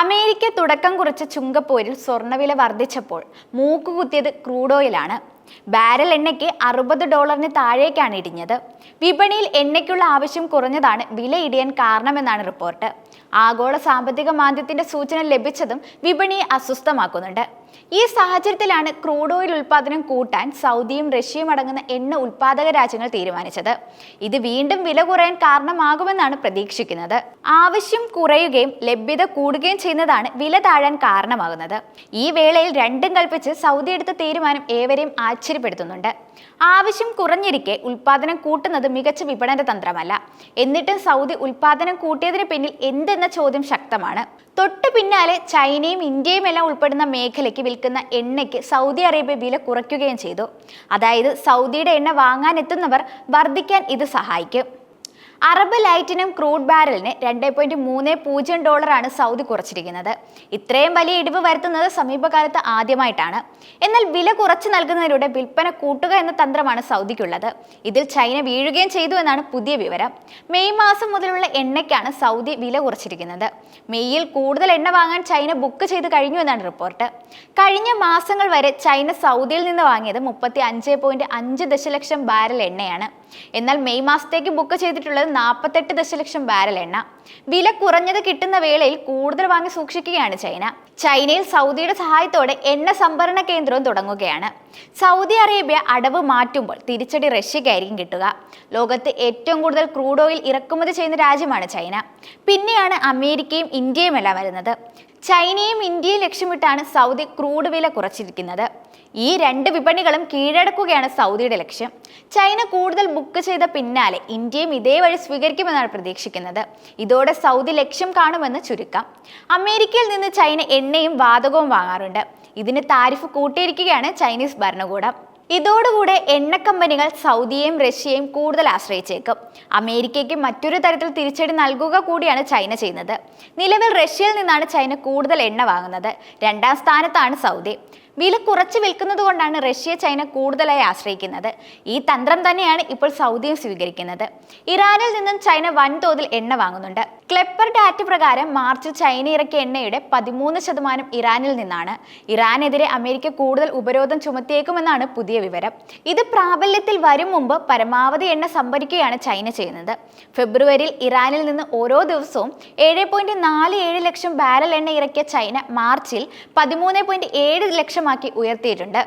America തുടക്കം കുറിച്ച ചുങ്കപ്പോരിൽ സ്വർണവില വർദ്ധിച്ചപ്പോൾ മൂക്കുകുത്തിയത് ക്രൂഡ് ഓയിലാണ്. ബാരൽ എണ്ണയ്ക്ക് അറുപത് ഡോളറിന് താഴേക്കാണ് ഇടിഞ്ഞത്. വിപണിയിൽ എണ്ണയ്ക്കുള്ള ആവശ്യം കുറഞ്ഞതാണ് വില ഇടിയാൻ കാരണമെന്നാണ് റിപ്പോർട്ട്. ആഗോള സാമ്പത്തിക മാന്ദ്യത്തിന്റെ സൂചന ലഭിച്ചതും വിപണിയെ അസ്വസ്ഥമാക്കുന്നുണ്ട്. ഈ സാഹചര്യത്തിലാണ് ക്രൂഡ് ഓയിൽ ഉൽപ്പാദനം കൂട്ടാൻ സൗദിയും റഷ്യയും അടങ്ങുന്ന എണ്ണ ഉൽപ്പാദക രാജ്യങ്ങൾ തീരുമാനിച്ചത്. ഇത് വീണ്ടും വില കുറയാൻ കാരണമാകുമെന്നാണ് പ്രതീക്ഷിക്കുന്നത്. ആവശ്യം കുറയുകയും ലഭ്യത കൂടുകയും ചെയ്യുന്നതാണ് വില താഴാൻ കാരണമാകുന്നത്. ഈ വേളയിൽ രണ്ടും കൽപ്പിച്ച് സൗദി എടുത്ത തീരുമാനം ഏവരെയും ആശ്ചര്യപ്പെടുത്തുന്നുണ്ട്. ആവശ്യം കുറഞ്ഞിരിക്കെ ഉൽപാദനം കൂട്ടുന്നത് മികച്ച വിപണന തന്ത്രമല്ല. എന്നിട്ടും സൗദി ഉൽപാദനം കൂട്ടിയതിന് പിന്നിൽ എന്തെന്ന ചോദ്യം ശക്തമാണ്. തൊട്ടു പിന്നാലെ ചൈനയും ഇന്ത്യയും എല്ലാം ഉൾപ്പെടുന്ന മേഖലയ്ക്ക് വിൽക്കുന്ന എണ്ണയ്ക്ക് സൗദി അറേബ്യ വില കുറയ്ക്കുകയും ചെയ്തു. അതായത് സൗദിയുടെ എണ്ണ വാങ്ങാനെത്തുന്നവർ വർദ്ധിക്കാൻ ഇത് സഹായിക്കും. അറബ് ലൈറ്റിനും ക്രൂഡ് ബാരലിന് രണ്ട് പോയിന്റ് മൂന്ന് പൂജ്യം ഡോളറാണ് സൗദി കുറച്ചിരിക്കുന്നത്. ഇത്രയും വലിയ ഇടിവ് വരുത്തുന്നത് സമീപകാലത്ത് ആദ്യമായിട്ടാണ്. എന്നാൽ വില കുറച്ച് നൽകുന്നതിലൂടെ വിൽപ്പന കൂട്ടുക എന്ന തന്ത്രമാണ് സൗദിക്കുള്ളത്. ഇതിൽ ചൈന വീഴുകയും ചെയ്തു എന്നാണ് പുതിയ വിവരം. മെയ് മാസം മുതലുള്ള എണ്ണയ്ക്കാണ് സൗദി വില കുറച്ചിരിക്കുന്നത്. മെയ്യിൽ കൂടുതൽ എണ്ണ വാങ്ങാൻ ചൈന ബുക്ക് ചെയ്ത് കഴിഞ്ഞു എന്നാണ് റിപ്പോർട്ട്. കഴിഞ്ഞ മാസങ്ങൾ വരെ ചൈന സൗദിയിൽ നിന്ന് വാങ്ങിയത് മുപ്പത്തി അഞ്ച് പോയിന്റ് അഞ്ച് ദശലക്ഷം ബാരൽ എണ്ണയാണ്. എന്നാൽ മെയ് മാസത്തേക്ക് ബുക്ക് ചെയ്തിട്ടുള്ളത് നാൽപ്പത്തെട്ട് ദശലക്ഷം ബാരൽ എണ്ണ. വില കുറഞ്ഞത് കിട്ടുന്ന വേളയിൽ കൂടുതൽ വാങ്ങി സൂക്ഷിക്കുകയാണ് ചൈന. ചൈനയിൽ സൗദിയുടെ സഹായത്തോടെ എണ്ണ സംഭരണ കേന്ദ്രവും തുടങ്ങുകയാണ്. സൗദി അറേബ്യ അടവ് മാറ്റുമ്പോൾ തിരിച്ചടി റഷ്യക്കായിരിക്കും കിട്ടുക. ലോകത്ത് ഏറ്റവും കൂടുതൽ ക്രൂഡ് ഓയിൽ ഇറക്കുമതി ചെയ്യുന്ന രാജ്യമാണ് ചൈന. പിന്നെയാണ് അമേരിക്കയും ഇന്ത്യയും എല്ലാം വരുന്നത്. ചൈനയും ഇന്ത്യയും ലക്ഷ്യമിട്ടാണ് സൗദി ക്രൂഡ് വില കുറച്ചിരിക്കുന്നത്. ഈ രണ്ട് വിപണികളും കീഴടക്കുകയാണ് സൗദിയുടെ ലക്ഷ്യം. ചൈന കൂടുതൽ ബുക്ക് ചെയ്ത പിന്നാലെ ഇന്ത്യയും ഇതേ വഴി സ്വീകരിക്കുമെന്നാണ് പ്രതീക്ഷിക്കുന്നത്. ഇതോടെ സൗദി ലക്ഷ്യം കാണുമെന്ന് ചുരുക്കം. അമേരിക്കയിൽ നിന്ന് ചൈന എണ്ണയും വാതകവും വാങ്ങാറുണ്ട്. ഇതിന് താരിഫ് കൂട്ടിയിരിക്കുകയാണ് ചൈനീസ് ഭരണകൂടം. ഇതോടുകൂടെ എണ്ണ കമ്പനികൾ സൗദിയെയും റഷ്യയെയും കൂടുതൽ ആശ്രയിച്ചേക്കും. അമേരിക്കയ്ക്ക് മറ്റൊരു തരത്തിൽ തിരിച്ചടി നൽകുക കൂടിയാണ് ചൈന ചെയ്യുന്നത്. നിലവിൽ റഷ്യയിൽ നിന്നാണ് ചൈന കൂടുതൽ എണ്ണ വാങ്ങുന്നത്. രണ്ടാം സ്ഥാനത്താണ് സൗദി. വില കുറച്ച് വിൽക്കുന്നത് കൊണ്ടാണ് റഷ്യ ചൈന കൂടുതലായി ആശ്രയിക്കുന്നത്. ഈ തന്ത്രം തന്നെയാണ് ഇപ്പോൾ സൗദിയും സ്വീകരിക്കുന്നത്. ഇറാനിൽ നിന്നും ചൈന വൻതോതിൽ എണ്ണ വാങ്ങുന്നുണ്ട്. ക്ലെപ്പർ ഡാറ്റ പ്രകാരം മാർച്ചിൽ ചൈന ഇറക്കിയ എണ്ണയുടെ പതിമൂന്ന് ശതമാനം ഇറാനിൽ നിന്നാണ്. ഇറാനെതിരെ അമേരിക്ക കൂടുതൽ ഉപരോധം ചുമത്തിയേക്കുമെന്നാണ് പുതിയ വിവരം. ഇത് പ്രാബല്യത്തിൽ വരും മുമ്പ് പരമാവധി എണ്ണ സംഭരിക്കുകയാണ് ചൈന ചെയ്യുന്നത്. ഫെബ്രുവരിയിൽ ഇറാനിൽ നിന്ന് ഓരോ ദിവസവും ഏഴ് ലക്ഷം ബാരൽ എണ്ണ ഇറക്കിയ ചൈന മാർച്ചിൽ പതിമൂന്ന് പോയിന്റ് ഏഴ് ലക്ഷമാക്കി ഉയർത്തിയിട്ടുണ്ട്